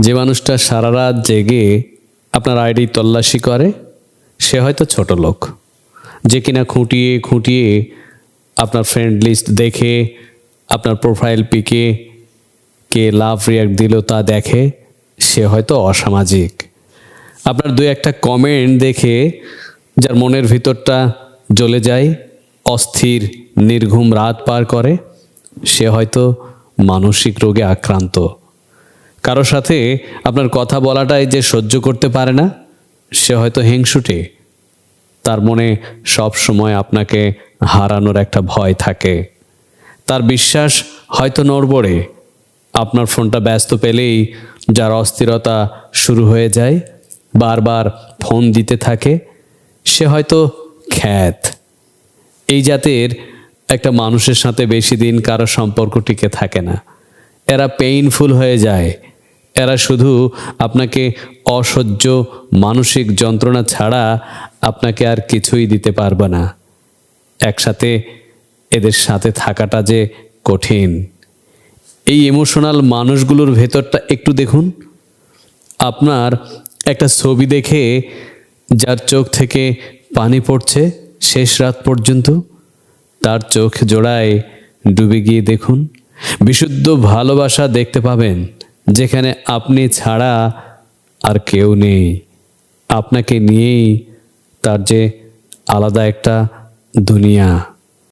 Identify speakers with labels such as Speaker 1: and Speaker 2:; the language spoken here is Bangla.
Speaker 1: যে মানুষটা সারা রাত জেগে আপনার আইডি তল্লাশি করে, সে হয়তো ছোট লোক। যে কিনা খুঁটিয়ে খুঁটিয়ে আপনার ফ্রেন্ড লিস্ট দেখে, আপনার প্রোফাইল পিকে কে লাভ রিয়াক্ট দিল তা দেখে, সে হয়তো অসামাজিক। আপনার দু একটা কমেন্ট দেখে যার মনের ভিতরটা জ্বলে যায়, অস্থির, নির্ঘুম রাত পার করে, সে হয়তো মানসিক রোগে আক্রান্ত। কারও সাথে আপনার কথা বলাটাই যে সহ্য করতে পারে না, সে হয়তো হিংসুটে। তার মনে সব সময় আপনাকে হারানোর একটা ভয় থাকে। তার বিশ্বাস হয়তো নড়বড়ে। আপনার ফোনটা ব্যস্ত পেলেই যার অস্থিরতা শুরু হয়ে যায়, বারবার ফোন দিতে থাকে, সে হয়তো খ্যাত। এই জাতের একটা মানুষের সাথে বেশি দিন কারও সম্পর্ক টিকে থাকে না। এরা পেইনফুল হয়ে যায়। এরা শুধু আপনাকে অসহ্য মানসিক যন্ত্রণা ছাড়া আপনাকে আর কিছুই দিতে পারবে না। একসাথে এদের সাথে থাকাটা যে কঠিন। এই ইমোশনাল মানুষগুলোর ভেতরটা একটু দেখুন। আপনার একটা ছবি দেখে যার চোখ থেকে পানি পড়ছে শেষ রাত পর্যন্ত, তার চোখ জোড়ায় ডুবে গিয়ে দেখুন। বিশুদ্ধ ভালোবাসা দেখতে পাবেন। যেখানে আপনি ছাড়া আর কেউ নেই। আপনাকে নিয়েই তার যে আলাদা একটা দুনিয়া।